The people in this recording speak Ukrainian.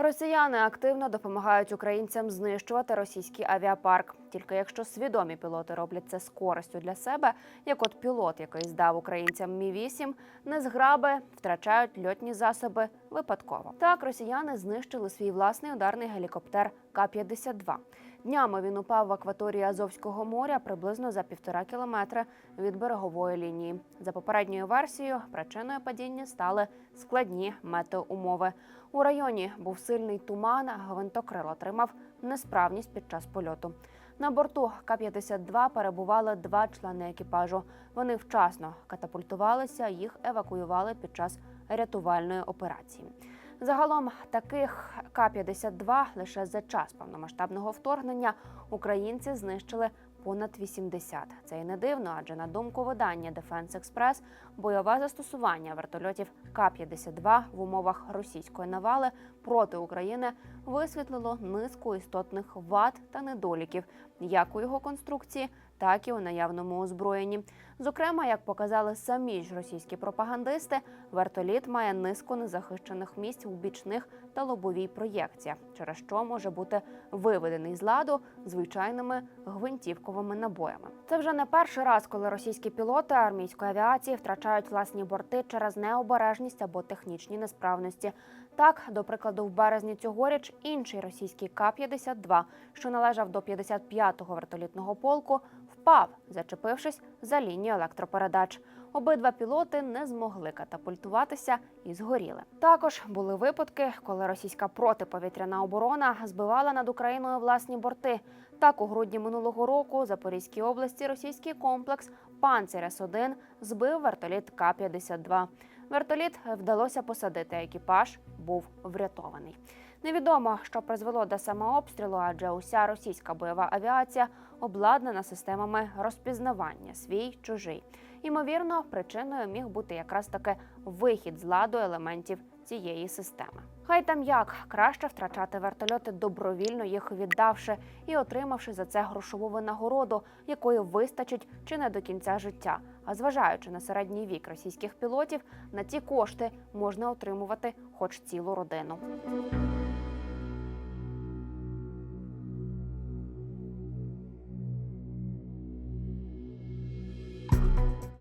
Росіяни активно допомагають українцям знищувати російський авіапарк. Тільки якщо свідомі пілоти роблять це з користю для себе, як от пілот, який здав українцям Мі 8 незграби втрачають льотні засоби випадково. Так росіяни знищили свій власний ударний гелікоптер К-52. Днями він упав в акваторії Азовського моря приблизно за півтора кілометри від берегової лінії. За попередньою версією, причиною падіння стали складні метеоумови. У районі був сильний туман, а гвинтокрил отримав несправність під час польоту. На борту К-52 перебували два члени екіпажу. Вони вчасно катапультувалися, їх евакуювали під час рятувальної операції. Загалом таких К-52 лише за час повномасштабного вторгнення українці знищили понад 80. Це й не дивно, адже на думку видання Defense Express, бойове застосування вертольотів К-52 в умовах російської навали проти України висвітлило низку істотних вад та недоліків, як у його конструкції, так і у наявному озброєнні. Зокрема, як показали самі ж російські пропагандисти, вертоліт має низку незахищених місць у бічних та лобовій проєкціях, через що може бути виведений з ладу звичайними гвинтівковими набоями. Це вже не перший раз, коли російські пілоти армійської авіації втрачають власні борти через необережність або технічні несправності. Так, до прикладу, в березні цьогоріч інший російський К-52, що належав до 55-го вертолітного полку, впав, зачепившись за лінію електропередач. Обидва пілоти не змогли катапультуватися і згоріли. Також були випадки, коли російська протиповітряна оборона збивала над Україною власні борти. Так, у грудні минулого року у Запорізькій області російський комплекс Панцир С-1 збив вертоліт К-52. Вертоліт вдалося посадити, екіпаж був врятований. Невідомо, що призвело до самообстрілу, адже уся російська бойова авіація обладнана системами розпізнавання свій чужий. Ймовірно, причиною міг бути якраз таки вихід з ладу елементів цієї системи. Хай там як краще втрачати вертольоти, добровільно їх віддавши і отримавши за це грошову винагороду, якої вистачить чи не до кінця життя. А зважаючи на середній вік російських пілотів, на ці кошти можна отримувати хоч цілу родину.